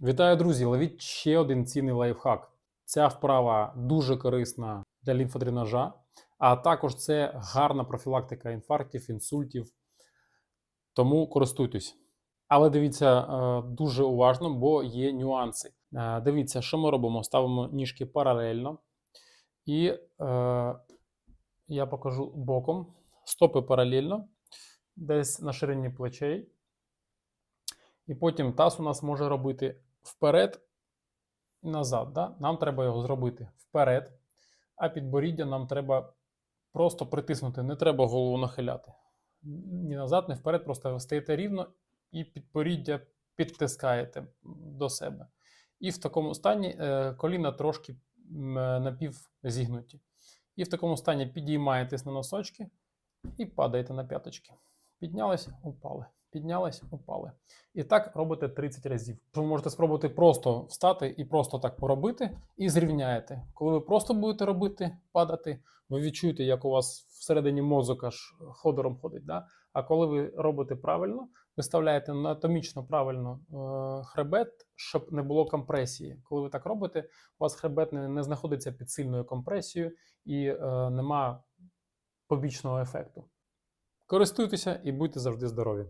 Вітаю, друзі! Ловіть ще один цінний лайфхак. Ця вправа дуже корисна для лімфодренажа, а також це гарна профілактика інфарктів, інсультів. Тому користуйтесь. Але дивіться е, дуже уважно, бо є нюанси. Е, Дивіться, що ми робимо? Ставимо ніжки паралельно. І е, я покажу боком. Стопи паралельно, десь на ширині плечей. І потім таз у нас може робити вперед і назад. Да? Нам треба його зробити вперед, а підборіддя нам треба просто притиснути. Не треба голову нахиляти. Ні назад, ні вперед, просто ви стаєте рівно і підборіддя підтискаєте до себе. І в такому стані е, коліна трошки е, напівзігнуті. І в такому стані підіймаєтесь на носочки і падаєте на п'яточки. Піднялись, упали. Піднялись, упали. І так робите 30 разів. Ви можете спробувати просто встати і просто так поробити, і зрівняєте. Коли ви просто будете робити, падати, ви відчуєте, як у вас всередині мозок аж ходором ходить. Да? А коли ви робите правильно, виставляєте анатомічно правильно е, хребет, щоб не було компресії. Коли ви так робите, у вас хребет не, не знаходиться під сильною компресією і е, нема побічного ефекту. Користуйтеся і будьте завжди здорові!